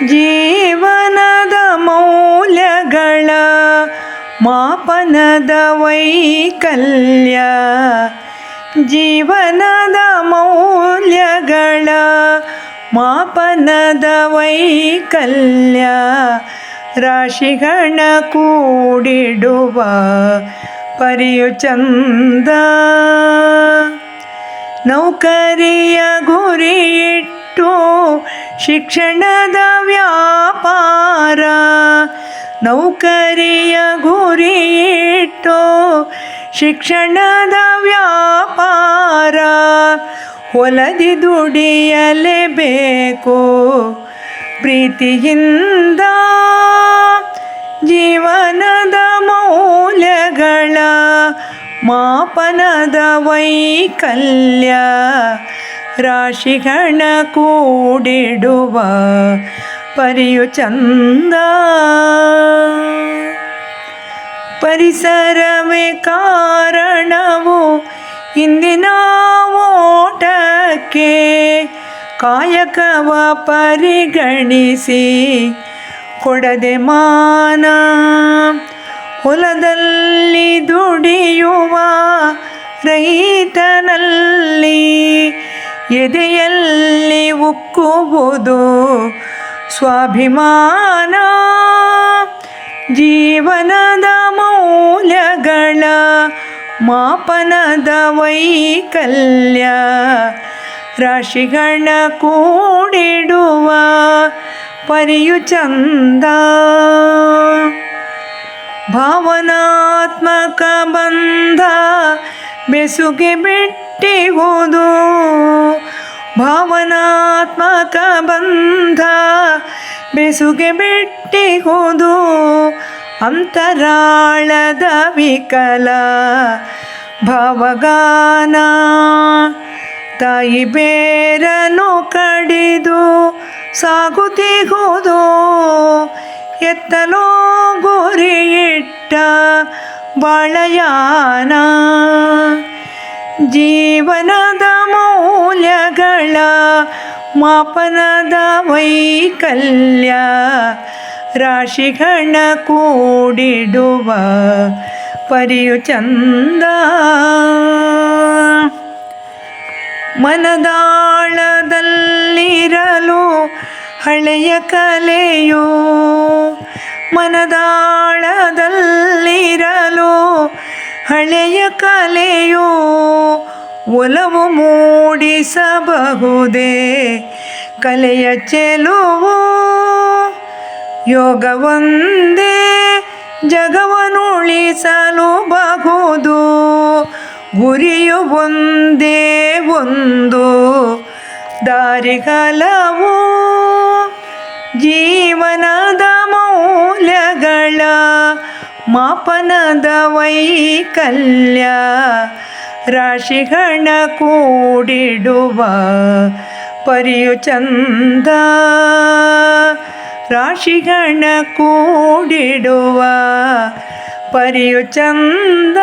ಜೀವನದ ಮೌಲ್ಯಗಳ ಮಾಪನದ ವೈಕಲ್ಯ ಜೀವನದ ಮೌಲ್ಯಗಳ ಮಾಪನದ ವೈಕಲ್ಯ ರಾಶಿಗಣ ಕೂಡಿಡುವ ಪರಿಯು ಚಂದ ನೌಕರಿಯ ಶಿಕ್ಷಣದ ವ್ಯಾಪಾರ ನೌಕರಿಯ ಗುರಿ ಇಟ್ಟು ಶಿಕ್ಷಣದ ವ್ಯಾಪಾರ ಹೊಲದಿ ದುಡಿಯಲೇಬೇಕು ಪ್ರೀತಿಯಿಂದ ಜೀವನದ ಮೌಲ್ಯಗಳ ಮಾಪನದ ವೈಕಲ್ಯ. ರಾಶಿಗಣ ಕೂಡಿಡುವ ಪರಿಯು ಚಂದ. ಪರಿಸರವೇ ಕಾರಣವು ಇಂದಿನ ಓಟಕ್ಕೆ ಕಾಯಕವ ಪರಿಗಣಿಸಿ ಕೊಡದೆ ಮಾನ. ಹೊಲದಲ್ಲಿ ದುಡಿಯುವ ರೈತನಲ್ಲಿ ಎದೆಯಲ್ಲಿ ಉಕ್ಕುವುದು ಸ್ವಾಭಿಮಾನ, ಜೀವನದ ಮೌಲ್ಯಗಳ ಮಾಪನದ ವೈಕಲ್ಯ ರಾಶಿಗಳ ಕೂಡಿಡುವ ಪರಿಯು ಚಂದ ಭಾವನಾತ್ಮಕ ಬಂಧ, ಬೆಸುಗೆ ಬಿಟ್ಟಿಹುದು. ಭಾವನಾತ್ಮಕ ಬಂಧ ಬೆಸುಗೆ ಬಿಟ್ಟಿಹುದು ಅಂತರಾಳದ ವಿಕಲ ಭಾವಗಾನ ತಾಯಿ ಬೇರನು ಕಡಿದು ಸಾಗುತ್ತಿಹುದು ಎತ್ತಲೋ ಗುರಿಯಿಟ್ಟ ಬಾಳಯಾನ ಜೀವನದ ಮೌಲ್ಯಗಳ ಮಾಪನದ ವೈಕಲ್ಯ ರಾಶಿಗಣ ಕೂಡಿಡುವ ಪರಿಯು ಚಂದ. ಮನದಾಳದಲ್ಲಿರಲು ಹಳೆಯ ಕಲೆಯು ಮನದಾಳದಲ್ಲಿರಲು ಹಳೆಯ ಕಲೆಯು ಒಲವು ಮೂಡಿಸಬಹುದೇ? ಕಲೆಯ ಚೆಲುವು ಯೋಗವೊಂದೇ ಜಗವನುಳಿಸಲು ಬಹುದು. ಗುರಿಯು ಒಂದೇ ಒಂದು, ದಾರಿಗಲವು ಜೀವನದ ಮೌಲ್ಯಗಳ ಮಾಪನದ ವೈಕಲ್ಯ. ರಾಶಿಗಣ ಕೂಡಿಡುವ ಪರಿಯು ಚಂದ. ರಾಶಿಗಣ ಕೂಡಿಡುವ ಪರಿಯು ಚಂದ.